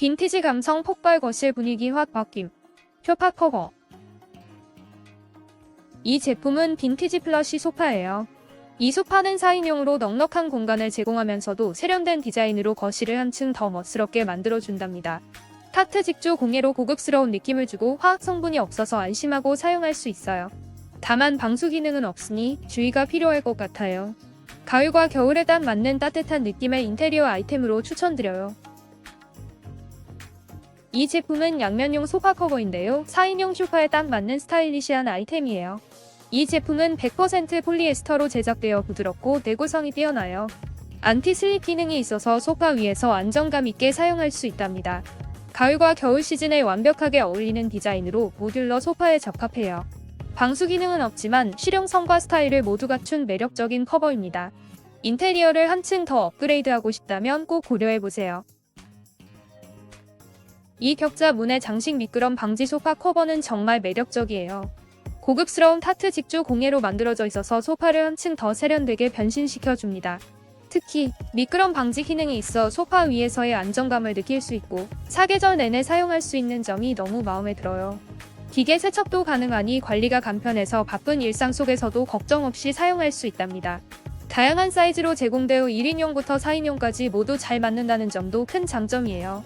빈티지 감성 폭발 거실 분위기 확 바뀜. 쇼파 커버. 이 제품은 빈티지 플러시 소파예요. 이 소파는 4인용으로 넉넉한 공간을 제공하면서도 세련된 디자인으로 거실을 한층 더 멋스럽게 만들어준답니다. 타트 직조 공예로 고급스러운 느낌을 주고 화학 성분이 없어서 안심하고 사용할 수 있어요. 다만 방수 기능은 없으니 주의가 필요할 것 같아요. 가을과 겨울에 딱 맞는 따뜻한 느낌의 인테리어 아이템으로 추천드려요. 이 제품은 양면용 소파 커버인데요. 4인용 소파에 딱 맞는 스타일리시한 아이템이에요. 이 제품은 100% 폴리에스터로 제작되어 부드럽고 내구성이 뛰어나요. 안티 슬립 기능이 있어서 소파 위에서 안정감 있게 사용할 수 있답니다. 가을과 겨울 시즌에 완벽하게 어울리는 디자인으로 모듈러 소파에 적합해요. 방수 기능은 없지만 실용성과 스타일을 모두 갖춘 매력적인 커버입니다. 인테리어를 한층 더 업그레이드하고 싶다면 꼭 고려해보세요. 이 격자 문의 장식 미끄럼 방지 소파 커버는 정말 매력적이에요. 고급스러운 타트 직조 공예로 만들어져 있어서 소파를 한층 더 세련되게 변신시켜 줍니다. 특히 미끄럼 방지 기능이 있어 소파 위에서의 안정감을 느낄 수 있고 사계절 내내 사용할 수 있는 점이 너무 마음에 들어요. 기계 세척도 가능하니 관리가 간편해서 바쁜 일상 속에서도 걱정 없이 사용할 수 있답니다. 다양한 사이즈로 제공되어 1인용부터 4인용까지 모두 잘 맞는다는 점도 큰 장점이에요.